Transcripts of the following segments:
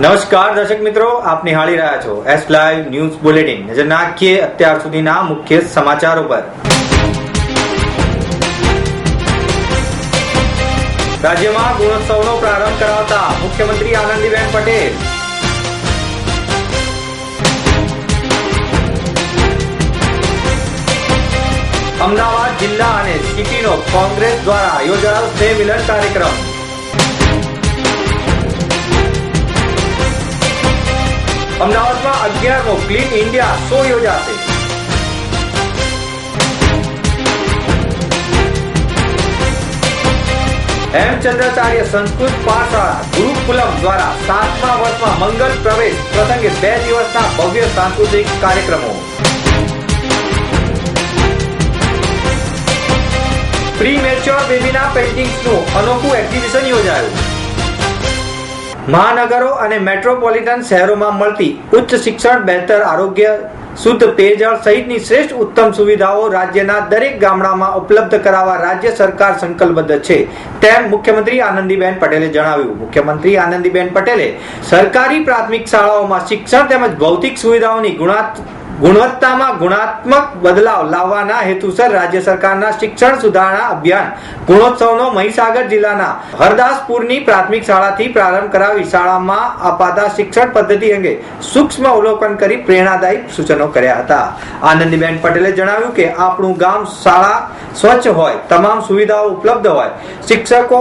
નમસ્કાર દર્શક મિત્રો, આપ નિહાળી રહ્યા છો એસ લાઈવ ન્યૂઝ બુલેટિન નજર નાખીએ અત્યાર સુધીના મુખ્ય સમાચારો પર. રાજ્યમાં ગુણોત્સવનો પ્રારંભ કરાવતા મુખ્યમંત્રી આનંદીબેન પટેલ. અમદાવાદ જિલ્લા અને સિટીનો કોંગ્રેસ દ્વારા યોજાયો સ્નેહ મિલન કાર્યક્રમ. અમદાવાદમાં અગિયારમો ક્લીન ઇન્ડિયા શો યોજાશે. હેમચંદ્રાચાર્ય સંસ્કૃત પાઠશાળા ગુરુકુલમ દ્વારા સાતમા વર્ષમાં મંગલ પ્રવેશ પ્રસંગે બે દિવસના ભવ્ય સાંસ્કૃતિક કાર્યક્રમો. પ્રી મેચ્યોર બેબીના પેઇન્ટિંગ્સનું અનોખું એક્ઝિબિશન યોજાયું. મહાનગરો અને મેટ્રોપોલિટન શહેરોમાં મળતી ઉચ્ચ શિક્ષણ, બહેતર આરોગ્ય, શુદ્ધ પેયજળ સહિતની શ્રેષ્ઠ ઉત્તમ સુવિધાઓ રાજ્યના દરેક ગામડામાં ઉપલબ્ધ કરાવવા રાજ્ય સરકાર સંકલ્પબદ્ધ છે. તેમ મુખ્યમંત્રી આનંદીબેન પટેલે જણાવ્યું. મુખ્યમંત્રી આનંદીબેન પટેલે સરકારી પ્રાથમિક શાળાઓમાં શિક્ષણ તેમજ ભૌતિક સુવિધાઓની ગુણાત્ ગુણવત્તામાં ગુણાત્મક બદલાવ લાવવાના હેતુસર રાજ્ય સરકારના શિક્ષણ સુધારણા અભિયાન, ગુણોત્સવનો મહીસાગર જિલ્લાના હરદાસપુરની પ્રાથમિક શાળાથી પ્રારંભ કરાવી શાળામાં અપાતા શિક્ષણ પદ્ધતિ અંગે સૂક્ષ્મ અવલોકન કરી પ્રેરણાદાયી સૂચનો કર્યા હતા. આનંદીબેન પટેલે જણાવ્યું કે આપણું ગામ શાળા સ્વચ્છ હોય, તમામ સુવિધાઓ ઉપલબ્ધ હોય, શિક્ષકો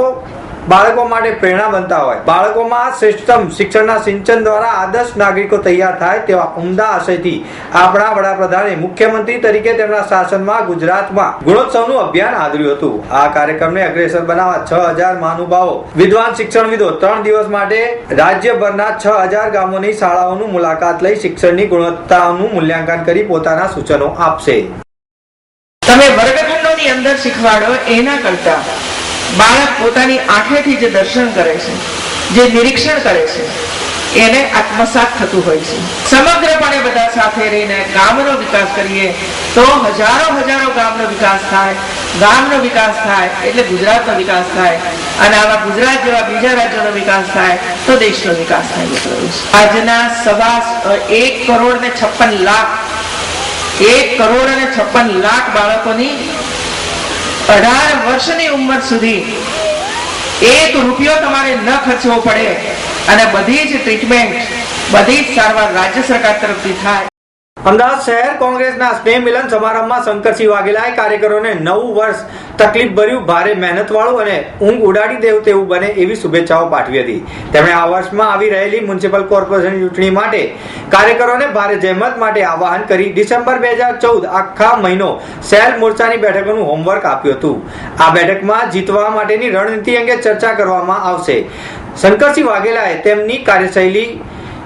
બાળકો માટે પ્રેરણા બનતા હોય. બાળકોમાં શ્રેષ્ઠતમ શિક્ષણના સિંચન દ્વારા આદર્શ નાગરિકો તૈયાર થાય તેવા ઉમદા આશયથી આપણા વડાપ્રધાને મુખ્યમંત્રી તરીકે તેમના શાસનમાં ગુજરાતમાં ગુણોત્સવનું અભિયાન આદર્યું હતું. આ કાર્યક્રમને અગ્રેસર બનાવવા છ હજાર મહાનુભાવો, વિદ્વાન શિક્ષણવિદો ત્રણ દિવસ માટે રાજ્યભરના છ હજાર ગામોની શાળાઓનું મુલાકાત લઈ શિક્ષણની ગુણવત્તાનું મૂલ્યાંકન કરી પોતાના સૂચનો આપશે. તમે વર્ગખંડોની અંદર શીખવાડો એના કરતા. બાળક પોતાની આંખેથી જે દર્શન કરે છે, જે નિરીક્ષણ કરે છે, એને આત્મસાત થતું હોય છે. સમગ્રપણે બધા સાથે રહીને ગામનો વિકાસ કરીએ, તો હજારો હજારો ગામનો વિકાસ થાય, ગામનો વિકાસ થાય, એટલે ગુજરાતનો વિકાસ થાય, અને આવા ગુજરાત જેવા બીજા રાજ્યોનો વિકાસ થાય, તો દેશનો વિકાસ થાય આજના સવા એક કરોડ ને છપ્પન લાખ, એક કરોડ અને છપ્પન લાખ બાળકોની અઢાર વર્ષની ઉંમર સુધી એક રૂપિયો તમારે ન ખર્ચવો પડે. અને બધી જ ટ્રીટમેન્ટ બધી જ સારવાર રાજ્ય સરકાર તરફથી થાય. અમદાવાદ શહેર કોંગ્રેસના સ્નેહ મિલન સમારંભમાં શંકરસિંહ વાઘેલાએ કાર્યકરોને નવું વર્ષ તકલીફ ભર્યું ભારે મહેનત વાળું અને ઊંઘ ઉડાડી દેવું તેવું બને એવી શુભેચ્છાઓ પાઠવી હતી. તેમણે આ વર્ષમાં આવી રહેલી મ્યુનિસિપલ કોર્પોરેશન ચૂંટણી માટે કાર્યકરોને ભારે જહેમત માટે આવાહન કરી ડિસેમ્બર બે હજાર ચૌદ આખા મહિનો શહેર મોરચાની બેઠકોનું હોમવર્ક આપ્યું હતું. આ બેઠકમાં જીતવા માટેની રણનીતિ અંગે ચર્ચા કરવામાં આવશે. શંકરસિંહ વાઘેલાએ તેમની કાર્યશૈલી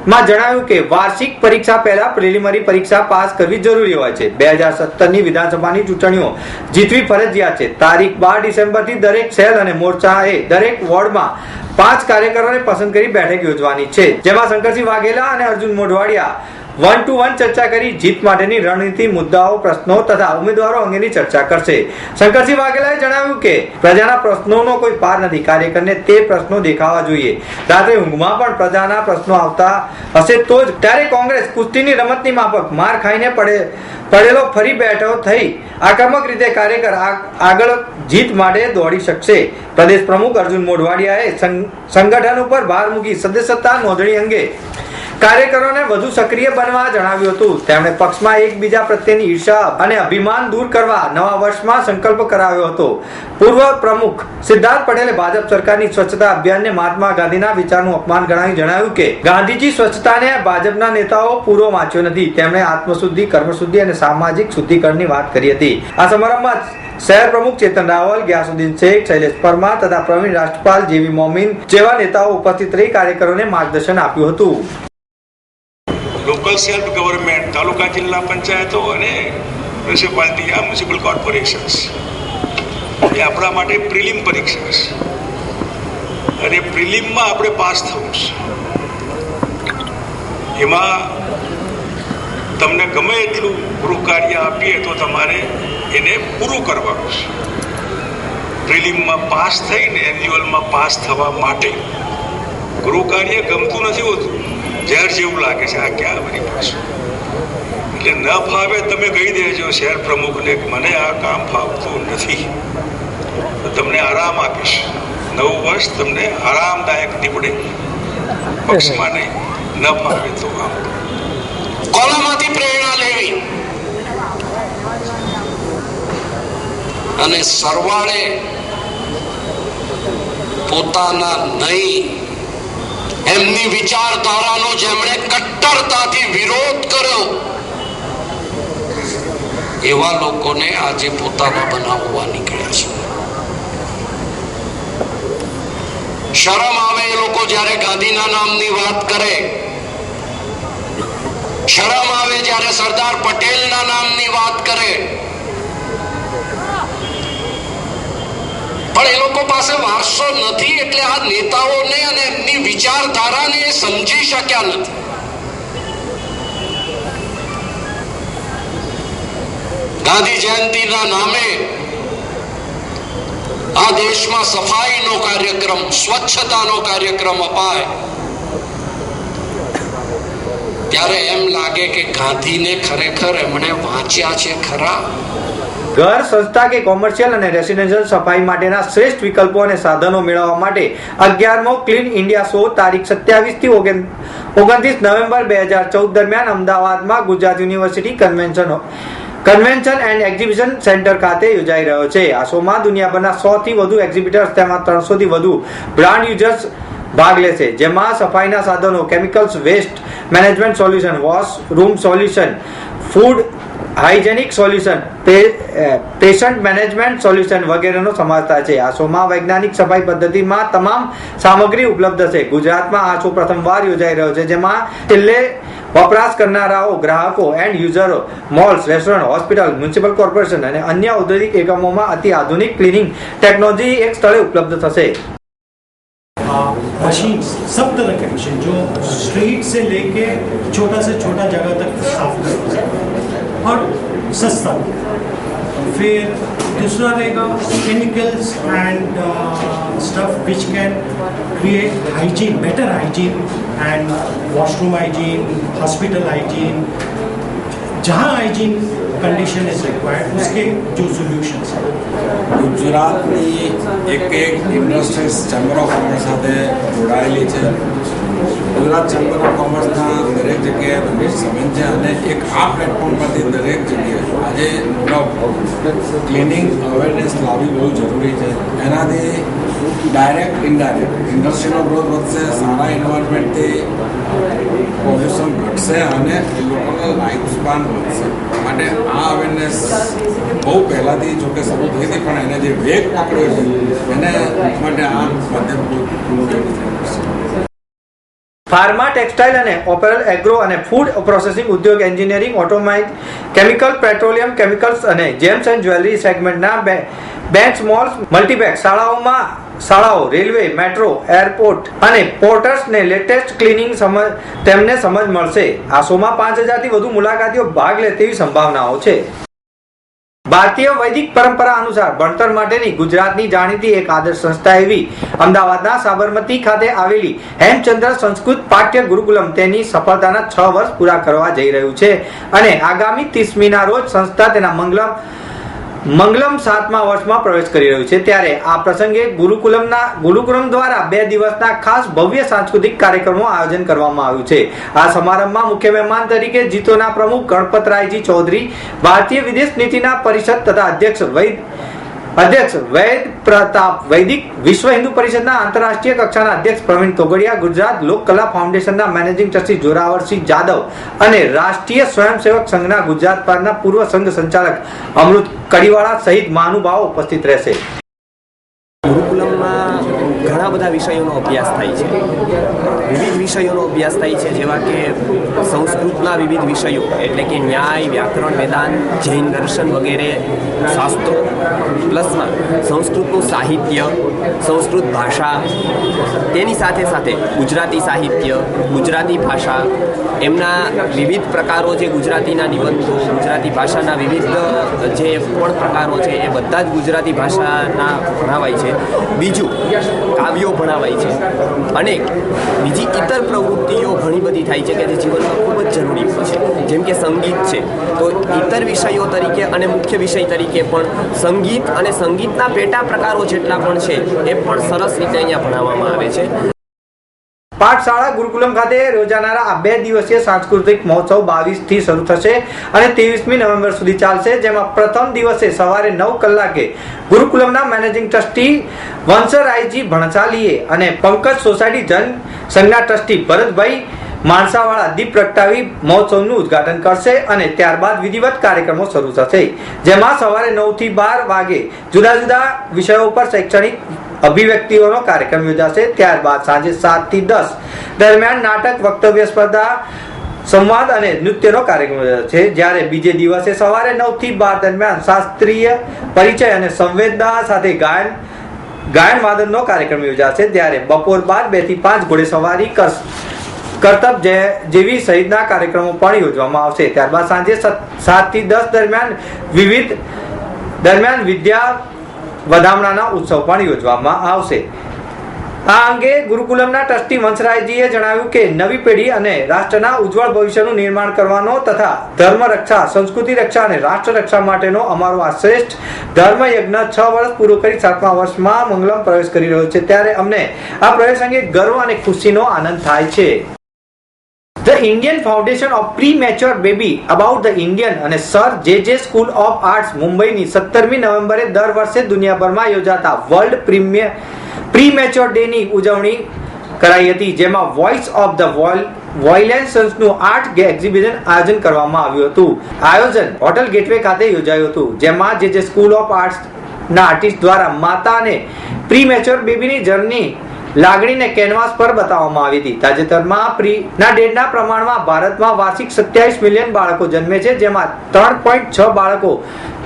માં જણાવ્યું કે વાર્ષિક પરીક્ષા પહેલા પ્રિલિમરી પરીક્ષા પાસ કરવી જરૂરી હોય છે. બે હજાર સત્તરની વિધાનસભાની ચૂંટણીઓ જીતવી ફરજિયાત છે. તારીખ બાર ડિસેમ્બરથી દરેક સેલ અને મોરચાએ દરેક વોર્ડમાં પાંચ કાર્યકરોને પસંદ કરી બેઠક યોજવાની છે. જેમાં શંકરસિંહ વાઘેલા અને Arjun Modhwadia one two one ચર્ચા કરી, જીત માટેની રણનીતિ, મુદ્દાઓ, પ્રશ્નો તથા ઉમેદવારો અંગેની ચર્ચા કરશે. શંકરસિંહ વાઘેલાએ જણાવ્યું કે, પ્રજાના પ્રશ્નોનો કોઈ પાર નથી. કાર્યકરને તે પ્રશ્નો દેખાવા જોઈએ. રાત્રે ઊંઘમાં પણ પ્રજાના પ્રશ્નો આવતા હશે તો જ ત્યારે કોંગ્રેસ કુસ્તીની રમતની માફક માર ખાઈને પડે, પડેલો ફરી બેઠો થઈ. આક્રમક રીતે કાર્યકર આગળ જીત માટે દોડી શકશે. પ્રદેશ પ્રમુખ અર્જુન મોઢવાડિયાએ સંગઠન ઉપર ભાર મૂકી સદસ્યતા નોંધણી અંગે કાર્યકરોને વધુ સક્રિય બનવા જણાવ્યું હતું. તેમણે પક્ષમાં એકબીજા પ્રત્યેની ઈર્ષા અને અભિમાન દૂર કરવા નવા વર્ષમાં સંકલ્પ કરાવ્યો હતો. પૂર્વ પ્રમુખ સિદ્ધાર્થ પટેલે ભાજપ સરકારની સ્વચ્છતા અભિયાનને મહાત્મા ગાંધીના વિચારનું અપમાન ગણાવી જણાવ્યું કે, ગાંધીજી સ્વચ્છતાને ભાજપના નેતાઓ પૂર્વ વાંચ્યો નથી. તેમણે આત્મશુદ્ધિ, કર્મશુદ્ધિ અને સામાજિક શુદ્ધિકરણની વાત કરી હતી. આ સમારંભમાં શહેર પ્રમુખ ચેતન રાવલ, ગ્યાસુદ્દીન શેખ, શૈલેષ પરમાર તથા પ્રવીણ રાષ્ટ્રપાલ જેવી મોમીન જેવા નેતાઓ ઉપસ્થિત રહી કાર્યકરોને માર્ગદર્શન આપ્યું હતું. લોકલ સેલ્ફ ગવર્મેન્ટ તાલુકા જિલ્લા પંચાયતો અને મ્યુનિસિપાલિટી આ મ્યુનિસિપલ કોર્પોરેશન્સ એ આપણા માટે પ્રિલિમ પરીક્ષા છે. અને પ્રિલિમમાં આપણે પાસ થવું છે. એમાં તમને ગમે એટલું ગૃહ કાર્ય આપીએ તો તમારે એને પૂરું કરવાનું છે. પ્રિલિમમાં પાસ થઈને એન્યુઅલમાં પાસ થવા માટે ગૃહ કાર્ય ગમતું નથી હોતું. ઝેર જેવું લાગે છે, આ ક્યાં વળી પાછું? એટલે ન ફાવે તમે કહી દેજો, શહેર પ્રમુખને મને આ કામ ફાવતું નથી. તો તમને આરામ આપીશ. નવું વર્ષ તમને આરામદાયક નીવડે. પક્ષમાં નહીં, ન ફાવે તો આમ. કોનામાંથી પ્રેરણા લેવી. અને સરવાળે પોતાના નહીં એમની વિચારધારાનો જેમણે કટ્ટરતાથી વિરોધ કર્યો, એવા લોકોને આજે પોતાના બનાવવા નીકળ્યા છે. શરમ આવે એ લોકો જ્યારે ગાંધીના નામની વાત કરે. શરમ આવે જ્યારે સરદાર પટેલના નામની વાત પાસે વારસો નથી એટલે આ નેતાઓને અને એમની વિચારધારાને એ સમજી શક્યા નથી. ગાંધી જયંતિના નામે આ દેશમાં સફાઈનો કાર્યક્રમ, સ્વચ્છતાનો કાર્યક્રમ અપાય. ત્યારે એમ લાગે કે ગાંધીને ખરેખર એમણે વાંચ્યા છે ખરા. ઘર, સંસ્થા કે કોમર્શિયલ અને રેસિડેન્શિયલ સફાઈ માટેના શ્રેષ્ઠ વિકલ્પો અને સાધનો મેળવવા માટે અગિયારમો ક્લીન ઇન્ડિયા શો તારીખ સત્યાવીસથી ઓગણત્રીસ નવેમ્બર બે હજાર ચૌદ દરમિયાન અમદાવાદમાં Gujarat university convention convention and exhibition centre ખાતે યોજાઈ રહ્યો છે. આ શોમાં દુનિયાભરના સો થી વધુ એક્ઝિબિટર્સ તેમાં ત્રણસો થી વધુ બ્રાન્ડ યુઝર્સ ભાગ લેશે. જેમાં સફાઈના સાધનો chemicals waste management solution washroom solution food hygienic solution patient management solution વગેરેનો સમાવેશ થાય છે આ શોમાં વૈજ્ઞાનિક સફાઈ પદ્ધતિમાં તમામ સામગ્રી ઉપલબ્ધ છે ગુજરાતમાં આ શો પ્રથમવાર યોજાઈ રહ્યો છે જેમાં છેલ્લે વપરાશ કરનારાઓ ગ્રાહકો end યુઝરો malls restaurant hospital municipal corporation અને અન્ય ઔદ્યોગિક એકમોમાં અતિ આધુનિક ક્લિનિંગ ટેકનોલોજી એક સ્થળે ઉપલબ્ધ થશે मशीन सब तरह के मशीन जो स्ट्रीट से लेके छोटा से छोटा जगह तक साफ करते हैं और सस्ता फिर दूसरा रहेगा chemicals and stuff which can create hygiene better hygiene and washroom hygiene hospital hygiene जहाँ हाइजीन कंडीशन इज रिक्वायर्ड उसके जो सोल्यूशंस हैं ગુજરાતની એક એક ઇન્ડસ્ટ્રીઝ ચેમ્બર ઓફ કોમર્સ સાથે જોડાયેલી છે ગુજરાત ચેમ્બર ઓફ કોમર્સના દરેક જગ્યાએ બધી સંબંધ છે અને એક આ પ્લેટફોર્મ પરથી દરેક જગ્યાએ આજે ક્લિનિંગ અવેરનેસ લાવવી બહુ જરૂરી છે. એનાથી ડાયરેક્ટ, ઇનડાયરેક્ટ ઇન્ડસ્ટ્રીનો ગ્રોથ વધશે સારા એન્વાયરમેન્ટથી પોલ્યુશન ઘટશે અને લોકોનો લાઈફ સ્પાન વધશે. માટે આ અવેરનેસ બહુ પહેલાંથી, જોકે શરૂ થઈ હતી, પણ એને જે વેગ પકડ્યો છે, એને માટે આ માધ્યમ બહુ ફાર્મા, ટેક્સટાઇલ અને ઓપેરલ એગ્રો અને ફૂડ પ્રોસેસિંગ ઉદ્યોગ, એન્જિનિયરિંગ, ઓટોમાઇઝ, કેમિકલ, પેટ્રોલિયમ, કેમિકલ્સ અને જેમ્સ એન્ડ જ્વેલરી સેગમેન્ટના બે બેંક્સ મોલ્સ, મલ્ટીપેક શાળાઓમાં શાળાઓ, રેલવે, મેટ્રો, એરપોર્ટ અને પોર્ટર્સને લેટેસ્ટ ક્લિનિંગ સમજ, તેમને સમજ મળશે. આ શોમાં પાંચ હજારથી વધુ મુલાકાતીઓ ભાગ લે તેવી સંભાવનાઓ છે. ભારતીય વૈદિક પરંપરા અનુસાર ભણતર માટેની ગુજરાતની જાણીતી એક આદર્શ સંસ્થા એવી અમદાવાદના સાબરમતી ખાતે આવેલી હેમચંદ્ર સંસ્કૃત પાઠ્ય ગુરુકુલમ તેની સફળતાના છ વર્ષ પૂરા કરવા જઈ રહ્યું છે. અને આગામી ત્રીસમીના રોજ સંસ્થા તેના મંગલમ મંગલમ સાતમા વર્ષમાં પ્રવેશ કરી રહ્યું છે. ત્યારે આ પ્રસંગે ગુરુકુલમના, ગુરુકુલમ દ્વારા બે દિવસના ખાસ ભવ્ય સાંસ્કૃતિક કાર્યક્રમો આયોજન કરવામાં આવ્યું છે. આ સમારંભમાં મુખ્ય મહેમાન તરીકે જીતોના પ્રમુખ ગણપતરાયજી ચૌધરી, ભારતીય વિદેશ નીતિના પરિષદ તથા અધ્યક્ષ વૈદ અધ્યક્ષ વૈદ પ્રતાપ, વૈદિક વિશ્વ હિન્દુ પરિષદના આંતરરાષ્ટ્રીય કક્ષાના અધ્યક્ષ પ્રવીણ તોગડિયા, ગુજરાત લોક કલા ફાઉન્ડેશનના મેનેજિંગ ટ્રસ્ટી જોરાવરસિંહ જાદવ અને રાષ્ટ્રીય સ્વયંસેવક સંઘના ગુજરાત પરના પૂર્વ સંઘ સંચાલક અમૃત કડીવાળા સહિત મહાનુભાવો ઉપસ્થિત રહેશે. ઘણા બધા વિષયોનો અભ્યાસ થાય છે. વિવિધ વિષયોનો અભ્યાસ થાય છે, જેવા કે સંસ્કૃતના વિવિધ વિષયો, એટલે કે ન્યાય, વ્યાકરણ, વેદાંત, જૈન, દર્શન વગેરે શાસ્ત્રો, પ્લસમાં સંસ્કૃતનું સાહિત્ય સંસ્કૃત ભાષા, તેની સાથે સાથે ગુજરાતી સાહિત્ય, ગુજરાતી ભાષા, એમના વિવિધ પ્રકારો જે ગુજરાતીના નિબંધો, ગુજરાતી ભાષાના વિવિધ જે પણ પ્રકારો છે, એ બધા જ ગુજરાતી ભાષાના ભણાવાય છે. બીજું, કાવ્યો ભણાવાય છે. અને બીજી ઇતર પ્રવૃત્તિઓ ઘણી બધી થાય છે કે જે જીવનમાં ખૂબ જ જરૂરી હોય છે. જેમ કે સંગીત છે. તો ઇતર વિષયો તરીકે અને મુખ્ય વિષય તરીકે પણ સંગીત અને સંગીતના પેટા પ્રકારો જેટલા પણ છે એ પણ સરસ રીતે અહીંયા ભણાવવામાં આવે છે. પાઠશાળા ગુરુકુલમ ખાતે યોજાનારા આ બે દિવસીય સાંસ્કૃતિક મહોત્સવ બાવીસથી શરૂ થશે અને ત્રેવીસમી નવેમ્બર સુધી ચાલશે, જેમાં પ્રથમ દિવસે સવારે નવ કલાકે ગુરુકુલમના મેનેજિંગ ટ્રસ્ટી વંશરાયજી ભણસાલીએ અને પંકજ સોસાયટી જન સંઘના ટ્રસ્ટી ભરતભાઈ માણસાવાળા દીપ પ્રગટાવી મહોત્સવનું ઉદ્ઘાટન કરશે અને ત્યારબાદ વિધિવત કાર્યક્રમો શરૂ થશે. જેમાં સવારે નવથી બાર વાગે જુદા જુદા વિષયો પર શૈક્ષણિક અભિવ્યક્તિઓનો કાર્યક્રમ યોજાશે. ત્યારબાદ સાંજે સાતથી દસ દરમિયાન નાટક, વક્તવ્ય સ્પર્ધા, સંવાદ અને નૃત્યનો કાર્યક્રમ યોજાશે. જ્યારે બીજે દિવસે સવારે નવથી બાર દરમિયાન શાસ્ત્રીય પરિચય અને સંવેદના સાથે ગાયન ગાયન વાદનનો કાર્યક્રમ યોજાશે. ત્યારે બપોર બાદ બેથી પાંચ ઘોડે સવારી કરશે કરતબ જેવી સહિતના કાર્યક્રમો પણ યોજવામાં આવશે. ત્યારબાદ સાંજે સાતથી દસ દરમિયાન વિવિધ દરમિયાન વિદ્યા વધામણાના ઉત્સવ પણ યોજવામાં આવશે. આ અંગે ગુરુકુલમના ટ્રસ્ટી વંશરાયજીએ જણાવ્યું કે નવી પેઢી અને રાષ્ટ્રના ઉજ્જવળ ભવિષ્યનું નિર્માણ કરવાનો તથા ધર્મ રક્ષા સંસ્કૃતિ રક્ષા અને રાષ્ટ્ર રક્ષા માટેનો અમારો આ શ્રેષ્ઠ ધર્મ યજ્ઞ છ વર્ષ પૂરો કરી સાતમા વર્ષમાં મંગલમ પ્રવેશ કરી રહ્યો છે. ત્યારે અમને આ પ્રવેશ અંગે ગર્વ અને ખુશીનો આનંદ થાય છે. The foundation of premature baby about the Indian અને સર જે જે સ્કૂલ ઓફ આર્ટ્સ મુંબઈની સત્તરમી નવેમ્બરે દર વર્ષે દુનિયાભરમાં યોજાતા વર્લ્ડ પ્રીમિયર પ્રીમેચ્યોર ડેની ઉજવણી કરાઈ હતી, જેમાં વોઇસ ઓફ ધ વોયલેન્સનું આર્ટ એક્ઝિબિશન આયોજન કરવામાં આવ્યું હતું. આયોજન હોટલ ગેટવે ખાતે યોજાયું હતું, જેમાં જે જે સ્કૂલ ઓફ આર્ટ્સ ના આર્ટિસ્ટ દ્વારા માતા અને પ્રીમેચ્યોર બેબીની જર્ની લાગણીને કેનવાસ પર બતાવવામાં આવી હતી. તાજેતરમાં પ્રી ના, ડેડના પ્રમાણમાં ભારતમાં વાર્ષિક સત્યાવીસ મિલિયન બાળકો જન્મે છે, જેમાં ત્રણ પોઈન્ટ છ બાળકો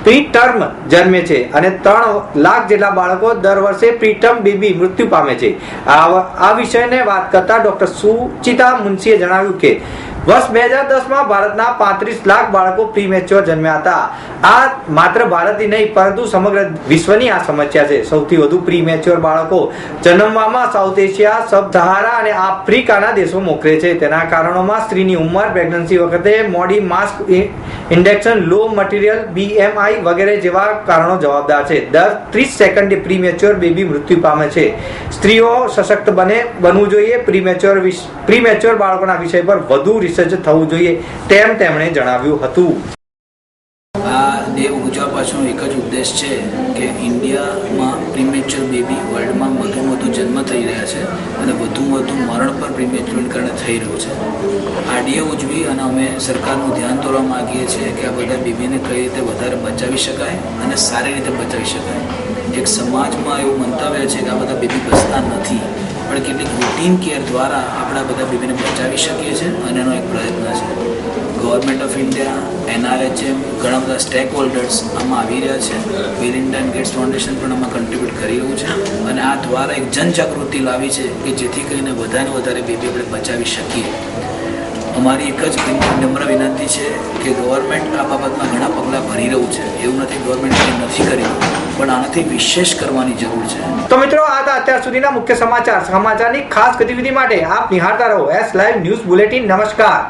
પ્રી ટર્મ જન્મે છે અને ત્રણ લાખ જેટલા બાળકો દર વર્ષે પ્રી ટર્મ બેબી મૃત્યુ પામે છે. આ વિષયને વાત કરતા ડોક્ટર સુચિતા મુનશીએ જણાવ્યું કે વર્ષ બે હજાર દસમાં ભારતના પાંત્રીસ લાખ બાળકો પ્રીમેચ્યોર જન્મ્યા હતા. આ માત્ર ભારતની નહીં, પરંતુ સમગ્ર વિશ્વની આ સમસ્યા છે. સૌથી વધુ પ્રીમેચ્યોર બાળકો જન્મવામાં સાઉથ એશિયા સબસહારા અને આફ્રિકાના દેશો મોકલે છે. તેના કારણોમાં સ્ત્રીની ઉંમર પ્રેગ્નન્સી વખતે મોડી mass index low maternal BMI વગેરે જેવા કારણો જવાબદાર છે. દર ત્રીસ સેકન્ડે પ્રીમેચ્યોર બેબી મૃત્યુ પામે છે. સ્ત્રીઓ સશક્ત બને, બનવું જોઈએ. પ્રીમેચ્યોર પ્રીમેચ્યોર બાળકોના વિષય પર વધુ રિસર્ચ થવું જોઈએ તેમ તેમણે જણાવ્યું હતું. આ પાછળનો એક જ ઉદ્દેશ છે કે ઇન્ડિયામાં પ્રીમેચ્યોર બેબી વર્લ્ડમાં વધુ વધુ જન્મ થઈ રહ્યા છે અને વધુ વધુ મરણ પણ પ્રીમેચ્યોર કારણે થઈ રહ્યું છે. આ ઉજવી અને અમે સરકારનું ધ્યાન દોરવા માગીએ છીએ કે આ બધા બેબીને કઈ રીતે વધારે બચાવી શકાય અને સારી રીતે બચાવી શકાય. એક સમાજમાં એવું મંતવ્ય છે કે આ બધા બેબી બચતા નથી. પણ કેટલીક રૂટીન કેર દ્વારા આપણા બધા બેબીને બચાવી શકીએ છીએ અને એનો એક પ્રયત્ન છે. ગવર્મેન્ટ ઓફ ઇન્ડિયા એનઆરએચએમ ઘણા બધા સ્ટેક હોલ્ડર્સ આમાં આવી રહ્યા છે. વિલિન્ડા એન્ડ ગેટ્સ ફાઉન્ડેશન પણ આમાં કન્ટ્રીબ્યુટ કરી રહ્યું છે અને આ દ્વારા એક જનજાગૃતિ લાવી છે કે જેથી કરીને વધારે વધારે બેબી આપણે બચાવી શકીએ. અમારી એક જ નમ્ર વિનંતી છે કે ગવર્મેન્ટ આ બાબતમાં ઘણા પગલાં ભરી રહ્યું છે. એવું નથી ગવર્મેન્ટ નથી કરી, પણ આનાથી વિશેષ કરવાની જરૂર છે. તો મિત્રો, આ હતા અત્યાર સુધીના મુખ્ય સમાચાર. સમાચારની ખાસ ગતિવિધિ માટે આપ નિહાળતા રહો. એસ લાઈવ ન્યૂઝ બુલેટિન નમસ્કાર.